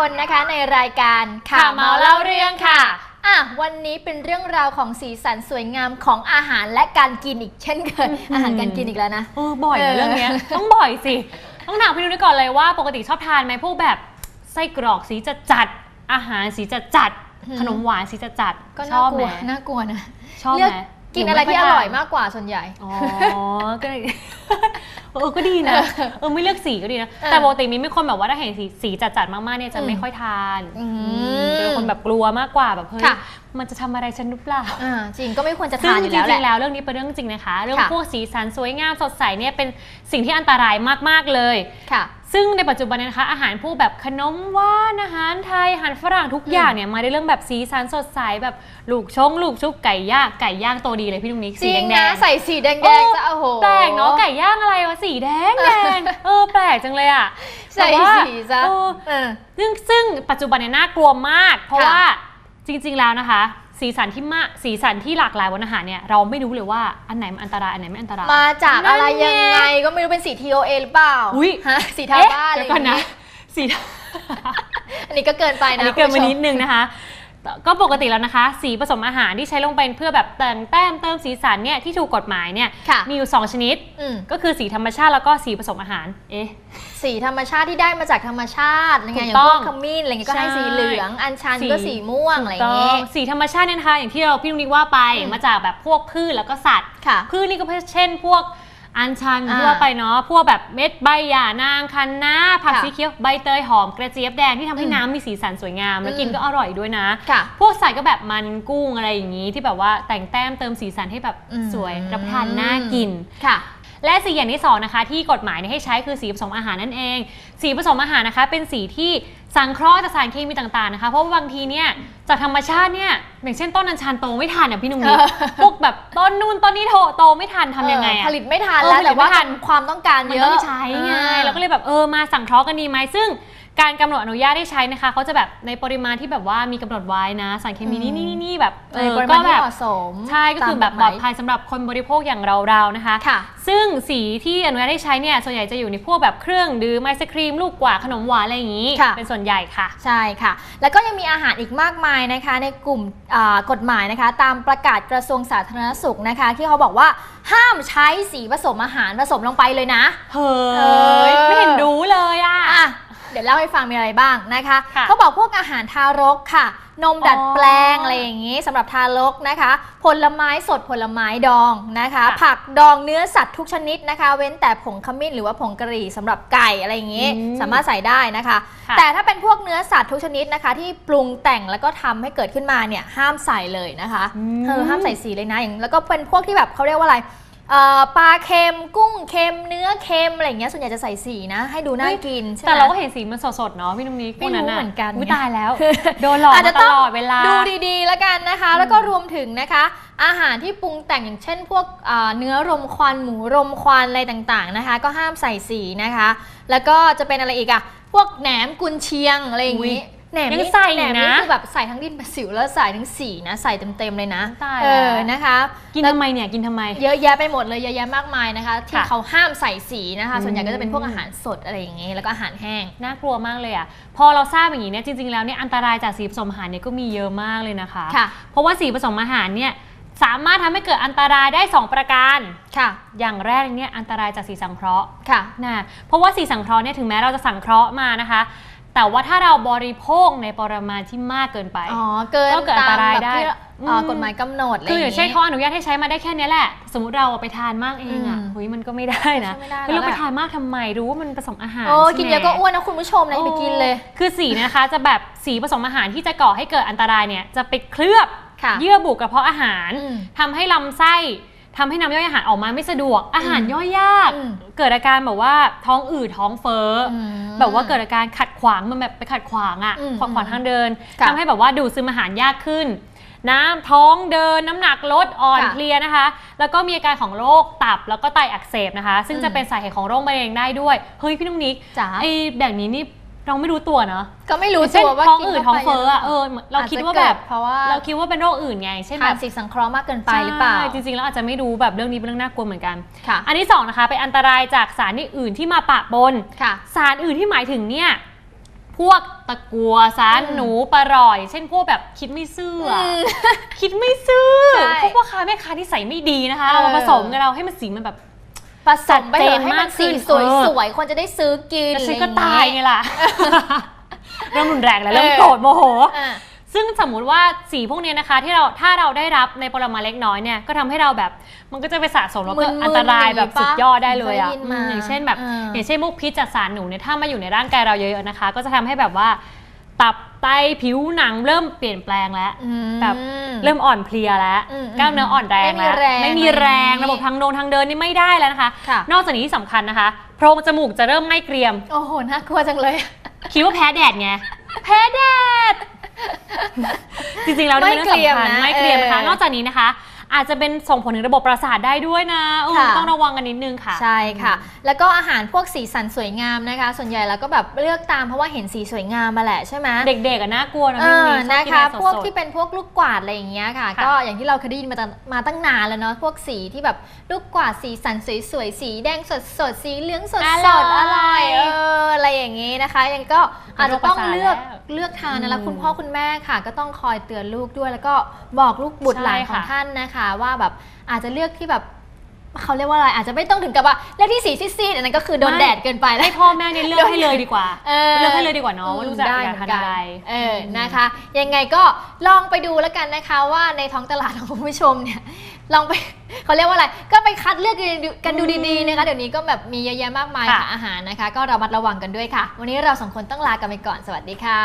คนนะคะในรายการข่าวเมาเล่าเรื่องค่ะอะวันนี้เป็นเรื่องราวของสีสันสวยงามของอาหารและการกินอีกเช่นเคยอาหารการกินอีกแล้วนะเออบ่อยเอนะอเรื่องเนี้ยต้องบ่อยสิต้องถามพี่นุ้ยก่อนเลยว่า ปกติชอบทานไหมพวกแบบไส้กรอกสีจัดจัดๆอาหารสีจัดจัดๆขนมหวานสีจัดจัดๆก็ชน่าอบกไหลัมวน่ากลัวนะชอบเลือกไหมกินอะไรที่อร่อยมากกว่าส่วนใหญ่อ๋อก็เลย เออก็ดีนะเออไม่เลือกสีก็ดีนะเออแต่ปกติมีไม่คนแบบว่าถ้าเห็นสีสีจัดจัดๆมากๆเนี่ยจะอืมไม่ค่อยทานอืมจะเป็นคนแบบกลัวมากกว่าแบบเฮ้ยค่ะ มันจะทำอะไรฉันหรือเปล่าอ่าจริงก็ไม่ควรจะซึ่ทางนอจยู่แล้วแหริละงๆแล้วเรื่องนี้เป็นเรื่องจริงนะคะ เรื่องค่ะพวกสีสันสวยงามสดใสเนี่ยเป็นสิ่งที่อันตรายมากๆเลยค่ะ ซึ่งในปัจจุบันเนยนะคะ อาหารพวกแบบขนมหว่านอาหารไทยอาหารฝรั่งทุกอย่างเนี่ยมาในเรื่องแบบสีสันสดใสแบบลูกชงลูกชุบไก่ย่างไก่ย่างตัวดีเลยพี่นุ้งนิกจสีริงแดนะงๆใส่สีแดงโอ้ๆจะโอ้โหแปลกเนาะไก่ย่างอะไรวะสีแดงแดงเออแปลกจังเลยอะใส่แต่ว่าสีซะเออเออซึ่งซึ่งปัจจุบันเนี่ยน่ากลัวมาก เพราะค่ะว่า จริงๆแล้วนะคะ สีสันที่มากสีสันที่หลากหลายบนอาหารเนี่ยเราไม่รู้เลยว่าอันไหนมันอันตรายอันไหนไม่อันตราย มาจากอะไรนั่นไงยังไงก็ไม่รู้เป็นสี TOA หรือเปล่าอุ๊ยฮะสีทาเอ๊ะบ้านอะไรเดี๋อยวก่อนย่างนะนี้สี อันนี้ก็เกินไปอันนะนี้เกินคุมาณผู้ชนิดนึงนะคะ ก็ปกติแล้วนะคะ สีผสมอาหารที่ใช้ลงไปเพื่อแบบแต่งแต้มเติมสีสันเนี่ยที่ถูกกฎหมายเนี่ยค่ะมีอยู่ 2 ชนิดอืมก็คือสีธรรมชาติแล้วก็สีผสมอาหารเอ๊ะสีธรรมชาติที่ได้มาจากธรรมชาติอะไรเงี้ยอย่างถูกต้พอวงกขมิ้นอะไรเงี้ยก็ให้ใช่สีเหลือง อัญชันสีก็สีม่วงอะไรถูกต้เงี้ยสีธรรมชาติเนี่ยนะคะอย่างที่เราพี่ลุงนิกว่าไปอืมมาจากแบบพวกพืชแล้วก็สัตว์ค่ะพืชนี่ก็เช่นพวก อัญชันอ่าที่ว่าไปเนาะพวกแบบเม็ดใบหย่านางคันนาผักค่ะสีเขียวใบเตยหอมกระเจี๊ยบแดงที่ทำให้อืมน้ำมีสีสันสวยงาม แล้วอืมกินก็อร่อยด้วยนะ ค่ะ พวกใส่ก็แบบมันกุ้งอะไรอย่างนี้ ที่แบบว่าแต่งแต้มเติมสีสันให้แบบอืม สวยรับประทานน่ากิน ค่ะ และสีอย่างที่สองนะคะที่กฎหมายเนี่ยให้ใช้คือสีผสมอาหารนั่นเอง สีผสมอาหารนะคะ เป็นสีที่สังเคราะห์จากสารเคมีต่างๆนะคะ เพราะว่าบางทีเนี่ยจากธรรมชาติเนี่ยอย่างเช่นต้นอัญชันโตไม่ทันอะพี่หนุ่มนิกเออพวกแบบต้นนู่นต้นนี้โถโตไม่ทันทำยังไงเอออะผลิตไม่ทันเออแล้วผลิแต่ตไม่ว่าทันความต้องการมันเยอะต้องใช้ไงอ่าเราก็เลยแบบเออมาสั่งเคราะห์กันดีไหมซึ่งการกำหนดอนุญาตให้ใช้นะคะเขาจะแบบในปริมาณที่แบบว่ามีกำหนดไว้นะ สารเคมีนี่นี่นี่แบบเอในอปริก็มาณแบที่บเหมาะสมใช่ก็คือแบบปลอดภัยสำหรับคนบริโภคอย่างเราๆนะคะค่ะซึ่งสีที่อนุญาตให้ใช้เนี่ยส่วนใหญ่จะอยู่ในพวกแบบเครื่องดื่มไอศครีมลูกกว่าดขนมหวานอะไรอย่างนี้ค่ะเป็นส่วนใหญ่ค่ะ ใช่ค่ะ แล้วก็ยังมีอาหารอีกมากมายนะคะ ในกลุ่มอ่ากฎหมายนะคะ ตามประกาศกระทรวงสาธารณสุขนะคะ ที่เขาบอกว่าห้ามใช้สีผสมอาหารผสมลงไปเลยนะเฮ้เอ ล่าให้ฟังมีอะไรบ้างนะคะค่ะเขาบอกพวกอาหารทารกค่ะ นมดัดอ๋อแปลงอะไรอย่างนี้สำหรับทารกนะคะ ผลไม้สดผลไม้ดองนะคะ ค่ะ ผักดองเนื้อสัตว์ทุกชนิดนะคะ เว้นแต่ผงขมิ้นหรือว่าผงกะหรี่สำหรับไก่อะไรอย่างนี้ อืมสามารถใส่ได้นะคะ ค่ะ แต่ถ้าเป็นพวกเนื้อสัตว์ทุกชนิดนะคะ ที่ปรุงแต่งแล้วก็ทำให้เกิดขึ้นมาเนี่ยห้ามใส่เลยนะคะ อืม เออห้ามใส่สีเลยนะอย่างแล้วก็เป็นพวกที่แบบเขาเรียกว่าอะไรเอ่อ ปลาเค็มกุ้งเค็มเนื้อเค็มอะไรอย่างเงี้ยส่วนใหญ่จะใส่สีนะ ให้ดูน่ากินใช่ไหมแต่เราก็เห็นสีมันสดๆเนาะพี่นุ่มนิกไม่รู้เหมือนกันอุ้ยไงตายแล้ว โดนหลอกอาจมาจะตต้องลอดเวลาดูดีๆ แล้วกันนะคะ แล้วก็รวมถึงนะคะ อาหารที่ปรุงแต่งอย่างเช่น พวกอ่าเนื้อรมควันหมูรมควันอะไรต่างๆนะคะ ก็ห้ามใส่สีนะคะ แล้วก็จะเป็นอะไรอีกอะพวกแหนมกุนเชียงอะไรอย่างอุ๊นี้ย แหนมยังนี่ใส่แหนมนะนี่คือแบบใส่ทั้งดินประสิวแล้วใส่ทั้งสีนะใส่เต็มๆเลยนะตายเอแล้วอนะคะ กินทำไมเนี่ยกินทำไม เยอะแยะไปหมดเลยเยอะแยะมากมายนะคะที่ค่ะเขาห้ามใส่สีนะคะ ส่วนใหญ่อืมก็จะเป็นพวกอาหารสดอะไรอย่างนี้แล้วก็อาหารแห้งน่ากลัวมากเลยอะพอเราทราบอย่างนี้เนี่ยจริงๆแล้วเนี่ยอันตรายจากสีผสมอาหารเนี่ยก็มีเยอะมากเลยนะคะค่ะเพราะว่าสีผสมอาหารเนี่ยสามารถทำให้เกิดอันตรายได้ 2 ประการ ค่ะ อย่างแรกเนี่ยอันตรายจากสีสังเคราะห์ ค่ะนะเพราะว่าสีสังเคราะห์เนี่ยถึงแม้เราจะสังเคราะห์มานะคะ แต่ว่าถ้าเราบริโภคในปริมาณที่มากเกินไป อ๋อ เกินก็เกิดอันตรายได้ตมแบบที่เอ่ออมกฎหมายกำหนดอะไรอคือย่างอย่างเช่นนี้เขาอนุญาตให้ใช้มาได้แค่เนี้ยแหละ สมมติเราเอาไปทานมากเองอะอืมเฮ้ยมันก็ไม่ได้นะใช่ไม่ได้เฮ้ยเราแล้วไปแหละทานมากทำไมรู้ว่ามันผสมอาหารโอ้ใช่ไหมกินเยอะก็อ้วนนะคุณผู้ชมนะอย่าไปกินเลย คือสีนะคะจะแบบสีผสมอาหารที่จะก่อให้เกิดอันตรายเนี่ยจะไปเคลือบค่ะเยื่อบุกระเพาะอาหารอืมทำให้ลำไส้ ทำให้น้ำย่อยอาหารออกมาไม่สะดวก อาหารย่อยยากอืมเกิดอาการแบบว่าท้องอืดท้องเฟ้อออืมแบบว่าเกิดอาการขัดขวางมันแบบไปขัดขวางอะอืมขวางขวางทางเดินค่ะทำให้แบบว่าดูดซึมอาหารยากขึ้นน้ำท้องเดินน้ำหนักลดอ่อนค่ะเพลียนะคะ แล้วก็มีอาการของโรคตับแล้วก็ไตอักเสบนะคะ ซึ่งอืมจะเป็นสาเหตุของโรคมะเร็งได้ด้วย เฮ้ยพี่นุ่มนิกจ๋าไอ้แบบนี้นี่ เราไม่รู้ตัวเนาะก็ไม่รู้เช่นตัวว่าท้องกินอืดข้าท้องไปเฟ้ออะเออเราคิดว่าแบบอจจะเกิเพราะว่าเราคิดว่าเป็นโรคอื่นไง เช่นทาแบนบสีสังเคราะห์มากเกินไปหรือเปล่า ใช่จริงๆแล้วอาจจะไม่รู้แบบเรื่องนี้เป็นเรื่องน่ากลัวเหมือนกัน ค่ะ อันที่สองนะคะเป็นอันตรายจากสารอื่นๆที่มาปะปน ค่ะ สารอื่นที่หมายถึงเนี่ยพพวกตะกัวสารอืม หนูปลาร่อย เช่นพวกแบบคิดไม่ซื่ออะ อืม คิดไม่ซื่อใช่พวกพ่อค้าแม่ค้าที่ใส่ไม่ดีนะคะ เออเรามาผสมกันเราให้มันสีมันแบบ ผสมไปเถจัดเจอะนให้มามันกขึ้สีนสวยเออสวยคนจะได้ซื้อกินแล้วฉันอะไรก็องตายงี้ไงล่ะ เริ่มรุนแรงแล้วเริ่มเออโกรธโมโหอะซึ่งสมมุติว่าสีพวกเนี้ยนะคะ ที่เราถ้าเราได้รับในปริมาณเล็กน้อยเนี่ยก็ทำให้เราแบบมันก็จะไปสะสมแล้วมึก็นๆอันตรายอย่างงี้แบบสุดยอดได้เลยอะเคยได้ยินมาอืมอย่างเช่นแบบเอออย่างเช่นพวกพิษจากสารหนูเนี่ยถ้ามาอยู่ในร่างกายเราเยอะๆนะคะ ก็จะทำให้แบบว่าตับ ไตผิวหนังเริ่มเปลี่ยนแปลงแล้วอืมแบบเริ่มอ่อนเพลียแล้วอืมกล้ามเนื้ออ่อนแรงไม่มีแล้วแรงไม่มีแรงอะไรอย่างงี้ระบบทางโดนทางเดินนี่ไม่ได้แล้วนะคะค่ะนอกจากนี้ที่สำคัญนะคะ โพรงจมูกจะเริ่มไหม้เกรียม โอ้โหน่ากลัวจังเลย คิดว่าแพ้แดดไงแพ้แดดจริงๆแล้วนี่เป็นเรื่องสำคัญไม่ไม่เกเกรีรียยมมนะนะคะเออนอกจากนี้นะคะ อาจจะเป็นส่งผลถึงระบบประสาทได้ด้วยนะเออค่ะต้องระวังกันนิดนึงค่ะ ใช่ค่ะ แล้วก็อาหารพวกสีสันสวยงามนะคะ ส่วนใหญ่เราก็แบบเลือกตามเพราะว่าเห็นสีสวยงามมาแหละใช่ไหมเด็กๆอะน่ากลัวนะเอพี่อมีชอบนะกินคะอะไรพวกสดๆที่เป็นพวกลูกกวาดอะไรอย่างเงี้ยค่ะค่ะก็อย่างที่เราเคยได้ยินมาตั้งมาตั้งนานแล้วเนาะพวกสีที่แบบลูกกวาดสีสันสวยๆสีแดงสดสดๆสีเหลืองสดสดอร่อยเอออะไรอย่างงี้นะคะ ยังก็อาจจะต้องเลือก เลือกทานนะแล้วอืมคุณพ่อคุณแม่ค่ะ ก็ต้องคอยเตือนลูกด้วย แล้วก็บอกลูกบุตรหลานใช่ของค่ะท่านนะคะ ว่าแบบอาจจะเลือกที่แบบเขาเรียกว่าอะไรอาจจะไม่ต้องถึงกับว่าเลือกที่สีซีดๆอันนั้นก็คือโดนแดดเกินไปแล้วให้พ่อแม่เนี่ยเลือกให้เลยดีกว่าเออเลือกให้เลยดีกว่าเนาะว่าลูกจะอยากทานอะไรเออนะคะ ยังไงก็ลองไปดูแล้วกันนะคะว่าในท้องตลาดของคุณผู้ชมเนี่ย ลองไป เขาเรียกว่าอะไร ก็ไปคัดเลือกกันดูดีๆนะคะเดี๋ยวนี้ก็แบบมีเยอะแยะมากมายค่ะค่ะอาหารนะคะ ก็ระมัดระวังกันด้วยค่ะ วันนี้เราสองคนต้องลากันไปก่อนสวัสดีค่ะ